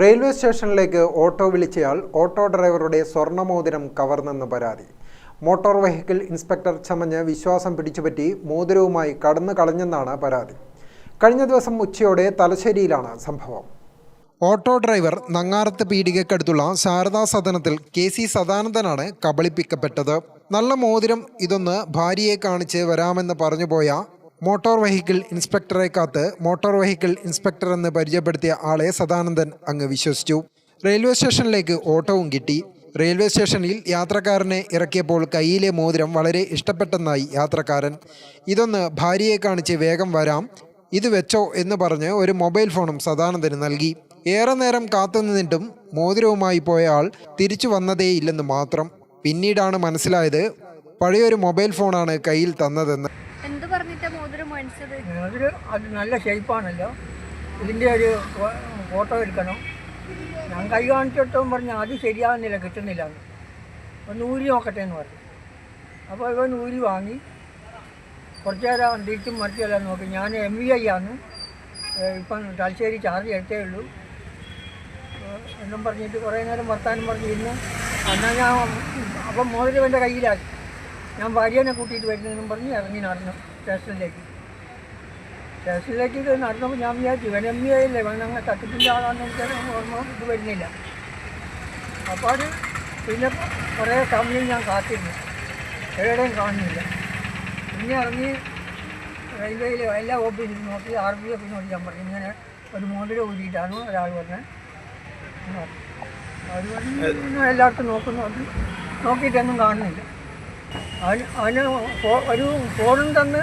Railway സ്റ്റേഷനിലേക്ക് auto വിളിച്ചയാൾ auto ഡ്രൈവറുടെ സ്വർണമോതിരം കവർന്നെന്ന് പരാതി. മോട്ടോർ വെഹിക്കിൾ ഇൻസ്പെക്ടർ ചമഞ്ഞ് വിശ്വാസം പിടിച്ചുപറ്റി മോതിരവുമായി കടന്നു കളഞ്ഞെന്നാണ് പരാതി. കഴിഞ്ഞ ദിവസം ഉച്ചയോടെ തലശ്ശേരിയിലാണ് സംഭവം. ഓട്ടോ ഡ്രൈവർ നങ്ങാറത്ത് പീടികക്കടുത്തുള്ള ശാരദാ സദനത്തിൽ കെ സി സദാനന്ദനാണ് കബളിപ്പിക്കപ്പെട്ടത്. നല്ല മോതിരം ഇതൊന്ന് ഭാര്യയെ കാണിച്ച് വരാമെന്ന് പറഞ്ഞുപോയ മോട്ടോർ വെഹിക്കിൾ ഇൻസ്പെക്ടറെ കാത്ത് മോട്ടോർ വെഹിക്കിൾ ഇൻസ്പെക്ടർ എന്ന് പരിചയപ്പെടുത്തിയ ആളെ സദാനന്ദൻ അങ്ങ് വിശ്വസിച്ചു. റെയിൽവേ സ്റ്റേഷനിലേക്ക് ഓട്ടവും കിട്ടി. റെയിൽവേ സ്റ്റേഷനിൽ യാത്രക്കാരനെ ഇറക്കിയപ്പോൾ കയ്യിലെ മോതിരം വളരെ ഇഷ്ടപ്പെട്ടെന്നായി യാത്രക്കാരൻ. ഇതൊന്ന് ഭാര്യയെ കാണിച്ച് വേഗം വരാം. ഇത് വെച്ചോ എന്ന് പറഞ്ഞ് ഒരു മൊബൈൽ ഫോണും സദാനന്ദന് നൽകി. ഏറെ നേരം കാത്തുനിന്നിട്ടും മോതിരവുമായി പോയ ആൾ തിരിച്ചു വന്നതേയില്ലെന്ന് മാത്രം. പിന്നീടാണ് മനസ്സിലായത് പഴയൊരു മൊബൈൽ ഫോണാണ് കയ്യിൽ തന്നതെന്ന്. മോതിരം മേടിച്ചത്? അത് നല്ല ഷേപ്പാണല്ലോ. ഇതിന്റെ ഒരു ഫോട്ടോ എടുക്കണം. ഞാൻ കൈ കാണിച്ചിട്ടും പറഞ്ഞു അത് ശരിയാവുന്നില്ല കിട്ടുന്നില്ല. ഒന്ന് ഊരി നോക്കട്ടെ എന്ന് പറഞ്ഞു. അപ്പോൾ ഇവൻ ഊരി വാങ്ങി. കുറച്ച് നേരം തിരിച്ചും മറിച്ചെല്ലാം നോക്കി. ഞാൻ എം വി ഐ ആണ്. ഇപ്പം തലശ്ശേരി ചാർജ് എടുത്തേ ഉള്ളൂ. എന്നും പറഞ്ഞിട്ട് കുറേ നേരം വർത്താനം പറഞ്ഞിരുന്നു എന്നാൽ ഞാൻ അപ്പം മോതിരം എന്റെ കയ്യിലാക്കി ഞാൻ ഭാര്യനെ കൂട്ടിയിട്ട് വരുന്നതെന്നും പറഞ്ഞ് ഇറങ്ങി നടന്നു. സ്റ്റേഷനിലേക്ക് സ്റ്റേഷനിലേക്ക് ഇത് നടന്നപ്പോൾ ഞാൻ വിചാരിച്ചു ഇവൻ എം ഇ ആയില്ലേ ഇവൻ അങ്ങനെ തട്ടിപ്പിന്റെ ആളാണെന്ന് എനിക്കത് ഓർമ്മ ഇത് വരുന്നില്ല. അപ്പോൾ അത് പിന്നെ കുറേ സമയം ഞാൻ കാത്തിരുന്നു. എവിടെയും കാണുന്നില്ല. പിന്നെ ഇറങ്ങി റെയിൽവേയിൽ എല്ലാ ഓഫീസിലും നോക്കി ആർ പി എഫിനോട് ഞാൻ പറഞ്ഞു. ഇങ്ങനെ ഒരു മോതിരം ഊരിയിട്ടാണ് ഒരാൾ പറഞ്ഞത് അവർ പറഞ്ഞു എല്ലായിടത്തും നോക്കുന്നുണ്ട് നോക്കിയിട്ടൊന്നും കാണുന്നില്ല. അവന് അവന് ഒരു ഫോണും തന്ന്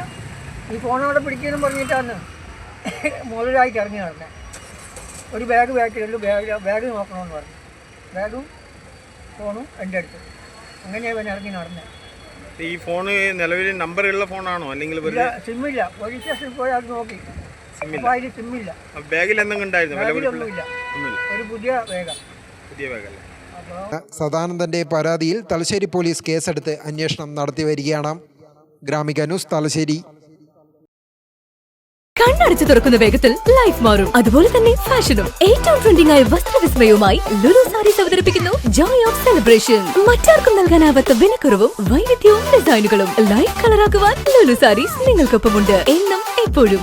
ഈ ഫോൺ അവിടെ പിടിക്കുന്നു പറഞ്ഞിട്ടാണ് മുതലായിട്ട് ഇറങ്ങി നടന്നെ. ഒരു ബാഗ് ബാക്കിലുള്ളൂ ബാഗ് ബാഗ് നോക്കണമെന്ന് പറഞ്ഞു. ബാഗും ഫോണും എന്റെ അടുത്ത്. അങ്ങനെയാണ് ഇവൻ ഇറങ്ങി നടന്നെ. ഈ ഫോണ് നിലവിൽ നമ്പറുള്ള ഫോണാണോ? അല്ലെങ്കിൽ സിമ്മില്ല. പോലീസ് സ്റ്റേഷനിൽ പോയി അത് നോക്കി. അപ്പോൾ അതിൽ സിമ്മില്ല. ബാഗിൽ എന്തെങ്കിലും ഉണ്ടായിരുന്നു? ഒരു പുതിയ ബാഗാണ് പുതിയ ബാഗല്ലേ? സദാനന്ദന്റെ പരാതിയിൽ തലശ്ശേരി പോലീസ് കേസെടുത്ത് അന്വേഷണം നടത്തി വരികയാണ്. ഗ്രാമിക ന്യൂസ് തലശ്ശേരി. കണ്ണടച്ചു തുറക്കുന്ന വേഗത്തിൽ ലൈഫ് മാറും. അതുപോലെ തന്നെ ഫാഷനും ഏറ്റവും ട്രെൻഡിംഗ് ആയ വസ്ത്രവിസ്മയവുമായി ലുലു സാരീസ് അവതരിപ്പിക്കുന്നു ജോയ് ഓഫ് സെലിബ്രേഷൻ മറ്റാർക്കും നൽകാനാവാത്ത വിലക്കുറവും വൈവിധ്യവും ഡിസൈനുകളും ലൈഫ് കളറാക്കുവാൻ ലുലു സാരീസ് നിങ്ങൾക്കൊപ്പമുണ്ട്. എന്നും എപ്പോഴും.